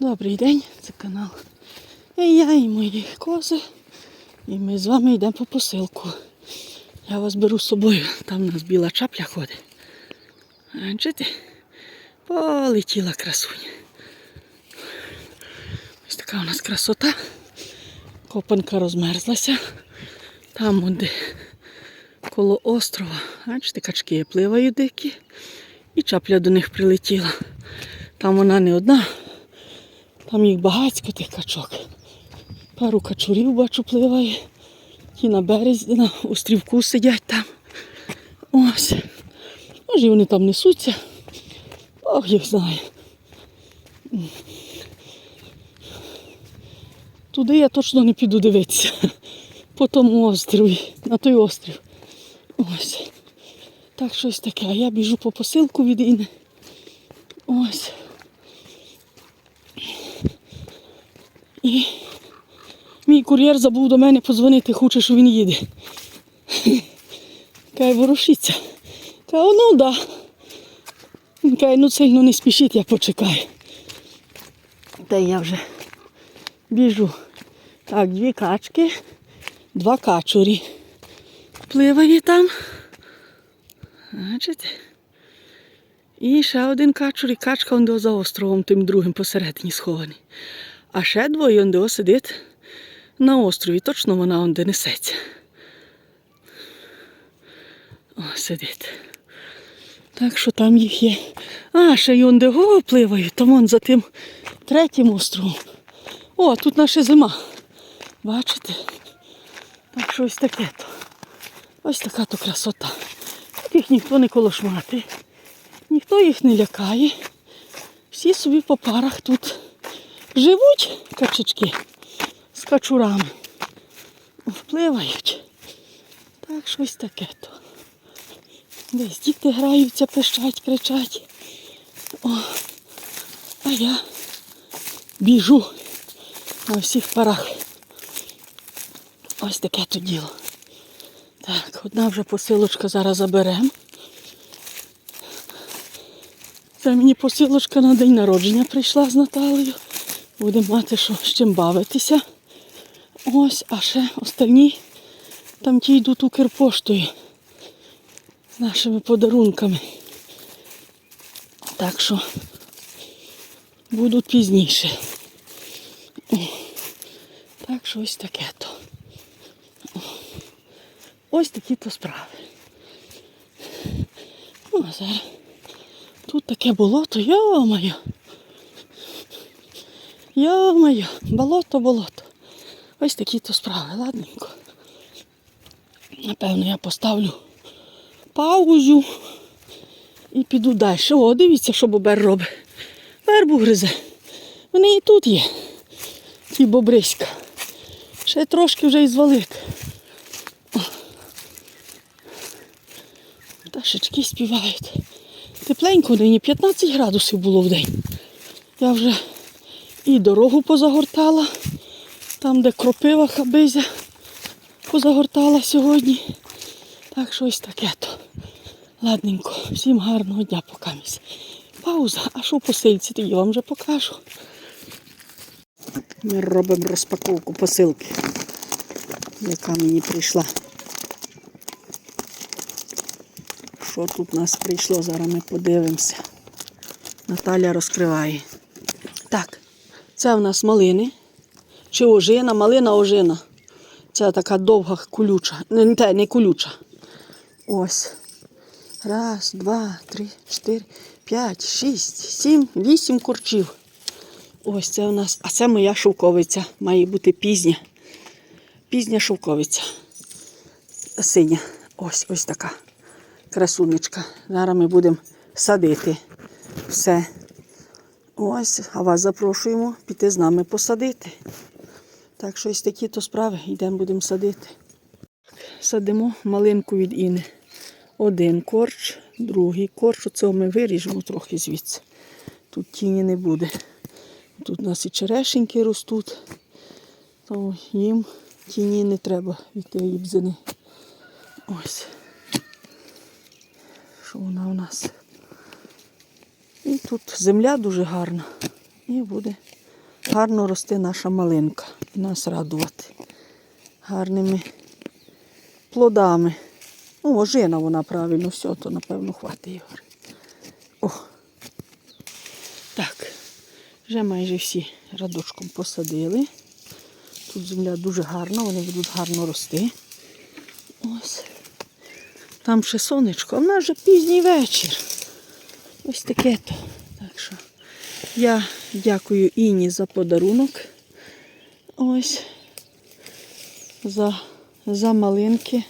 Добрий день, це канал. І я, і мої кози. І ми з вами йдемо по посилку. Я вас беру з собою. Там у нас біла чапля ходить. Бачите? Полетіла красуня. Ось така у нас красота. Копанка розмерзлася. Там де коло острова. Бачите, качки пливають дикі. І чапля до них прилетіла. Там вона не одна, там їх багатько тих качок. Пару качурів бачу пливає. Ті на березі, на острівку сидять там. Ось. Може, вони там несуться. Бог їх знає. Туди я точно не піду дивитися. По тому острові, на той острів. Ось. Так щось таке. А я біжу по посилку від Іни. Ось. І мій кур'єр забув до мене подзвонити, хоче, що він їде. Каже, ворушиться. Каже, ну да. Він каже, ну сильно не спішіть, я почекаю. Та я вже біжу. Так, дві качки, два качурі. Пливає там. Бачите? І ще один качур, і качка он за островом, тим другим посередині схований. А ще двоє он сидить на острові. Точно вона он де несеться. О, сидить. Так що там їх є. А, ще й он пливають, там вон за тим третім островом. О, тут наша зима. Бачите? Так що ось таке то. Ось така то красота. Тут їх ніхто не колошмати. Ніхто їх не лякає. Всі собі по парах тут живуть качечки з качурами. Впливають. Так щось таке то. Десь діти граються, пищать, кричать. О, а я біжу на всіх парах. Ось таке то діло. Так, одна вже посилочка зараз заберемо. Це мені посилочка на день народження прийшла з Наталею. Будемо мати що з чим бавитися. Ось, а ще остальні там ті йдуть Укрпоштою з нашими подарунками. Так що будуть пізніше. Так що ось таке то. Ось такі то справи. Ну, а зараз тут таке болото, йо-моє. Йо-моє, болото, болото. Ось такі то справи, ладненько. Напевно, я поставлю паузу і піду далі. О, дивіться, що бобер робить. Вербу гризе. Вони і тут є. Ті бобриська. Ще трошки вже і звалити. О. Пташечки співають. Тепленько нині 15 градусів було в день. Я вже і дорогу позагортала, там, де кропива хабизя, позагортала сьогодні. Так що ось таке то. Ладненько, всім гарного дня покамість. Пауза, а що по сильці, тоді я вам вже покажу. Ми робимо розпаковку посилки, яка мені прийшла. Що тут у нас прийшло, зараз ми подивимося. Наталя розкриває. Так, це в нас малини. Чи ожина, малина ожина. Це така довга колюча. Не, те, не колюча. Ось. Раз, два, три, чотири, п'ять, шість, сім, вісім курчів. Ось це у нас. А це моя шовковиця. Має бути пізня. Пізня шовковиця. Синя. Ось ось така красунечка. Зараз ми будемо садити все. Ось, а вас запрошуємо піти з нами посадити. Так що ось такі то справи, йдемо будемо садити. Садимо малинку від Іни. Один корч, другий корч. Оцього ми виріжемо трохи звідси. Тут тіні не буде. Тут у нас і черешеньки ростуть, то їм тіні не треба від тієї бзини. Ось. Що вона у нас? І тут земля дуже гарна. І буде гарно росте наша малинка і нас радувати гарними плодами. Ну, ожина вона правильно, все, то напевно хватить Ігор. О. Так, вже майже всі радочком посадили. Тут земля дуже гарна, вони будуть гарно рости. Ось. Там ще сонечко, а в нас вже пізній вечір. Ось таке то. Так що я дякую Іні за подарунок. Ось. За, за малинки.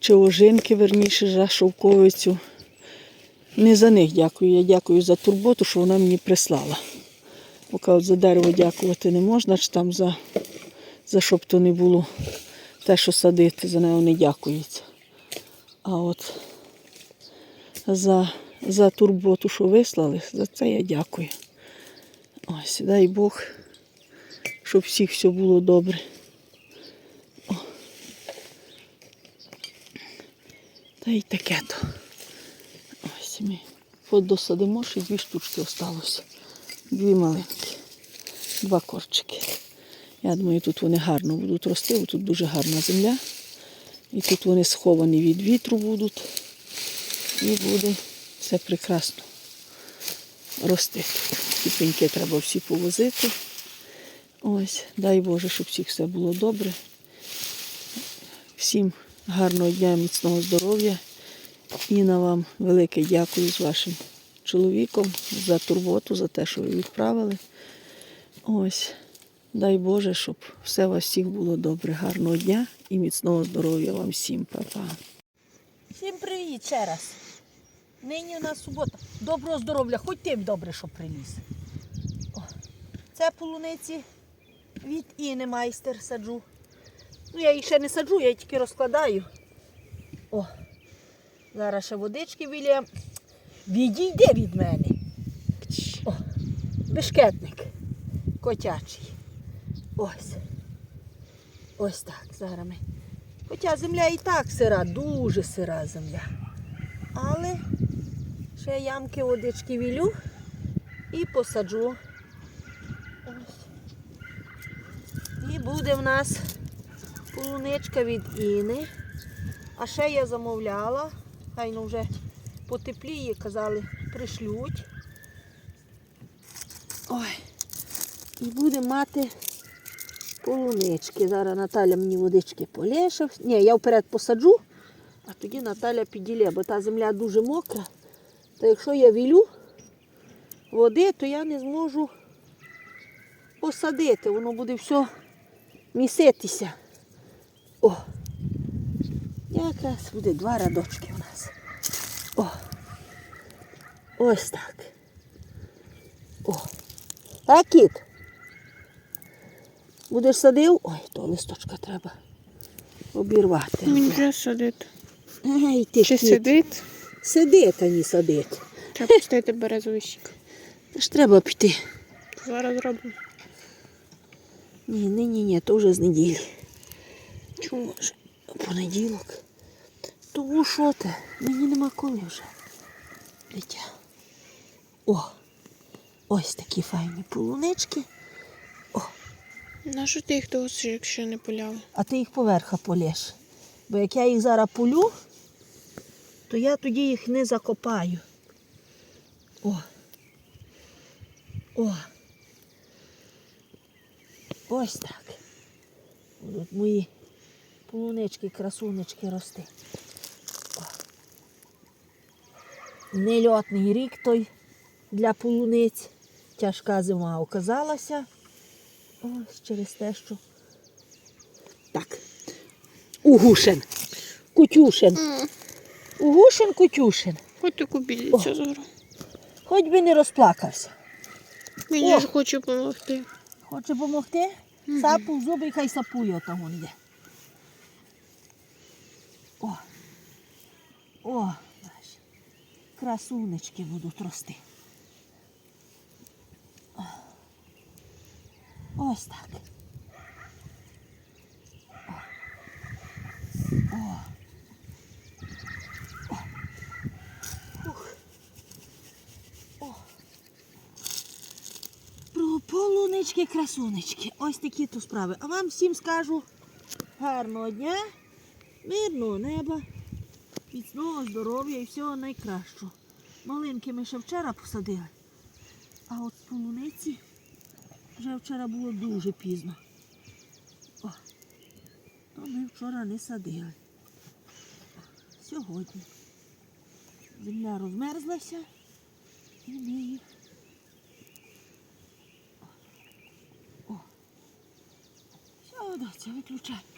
Чи ожинки, верніше, за шовковицю. Не за них дякую, я дякую за турботу, що вона мені прислала. Поки от за дерево дякувати не можна, чи там за, за що б то не було те, що садити, за нею не дякується. А от за, за турботу, що вислали, за це я дякую. Ось, дай Бог, щоб всіх все було добре. О. Та й таке то. Ось ми подосадимо, ще дві штучки осталося. Дві маленькі, два корчики. Я думаю, тут вони гарно будуть рости, бо тут дуже гарна земля. І тут вони сховані від вітру будуть. І буде все прекрасно рости. Ті пеньки треба всі повозити. Ось, дай Боже, щоб всіх все було добре. Всім гарного дня, міцного здоров'я. Інна вам велике дякую з вашим чоловіком за турботу, за те, що ви відправили. Ось, дай Боже, щоб все у вас всіх було добре. Гарного дня і міцного здоров'я вам всім, Па-па. Всім привіт ще раз. Нині у нас субота. Доброго здоров'я, хоч тим добре, що приліз. О, це полуниці від Іни майстер саджу. Ну, я їх ще не саджу, я їх тільки розкладаю. О, зараз ще водички біля. Відійде від мене. О, бешкетник котячий. Ось. Ось так. Зараз ми. Хоча земля і так сира, дуже сира земля. Але ще ямки водички вілю і посаджу. І буде в нас полуничка від Іни. А ще я замовляла, хай ну вже потепліє, казали, пришлють. Ой. І буде мати полунички. Зараз Наталя мені водички полєше. Ні, я вперед посаджу, а тоді Наталя піділє, бо та земля дуже мокра. То якщо я вілю води, то я не зможу посадити. Воно буде все міситися. О! Якраз буде два радочки у нас. О! Ось так. О! Так, кіт. Будеш садив? Ой, то листочка треба обірвати. Вже сидить. Ей, ти Чи кіт. сидить? Сидить, а не садить. Треба пустити березовищик. Та ж треба піти. Зараз зробимо. Ні, ні, ні, ні, то вже з неділі. Чому? Ж Понеділок. Тому що ти? Мені нема коли вже. Дитя. О! Ось такі файні полунички. На що ти їх того якщо не поляв? а ти їх поверха полєш. Бо як я їх зараз полю, то я тоді їх не закопаю. О. О. Ось так. Будуть мої полунички, красунечки рости. Нельотний рік той для полуниць. Тяжка зима оказалася. Ось через те, що так. Угушин. Кутюшин. Угушин, Кутюшин. Хоч ти кубіліця зараз. Хоч би не розплакався. Мені О. ж хоче допомогти. Хоче допомогти? Сапу в зуби, хай сапує он йде. О. О, бач. Красунечки будуть рости. Ось так. О. О. О. Ух. О. Про Полунички, красунечки. Ось такі то справи. А вам всім скажу гарного дня, мирного неба, міцного здоров'я і всього найкращого. Малинки ми ще вчора посадили. А от полуниці вже вчора було дуже пізно. О, то ми вчора не садили. Сьогодні. Земля розмерзлася і ми їх. О. Все, виключай.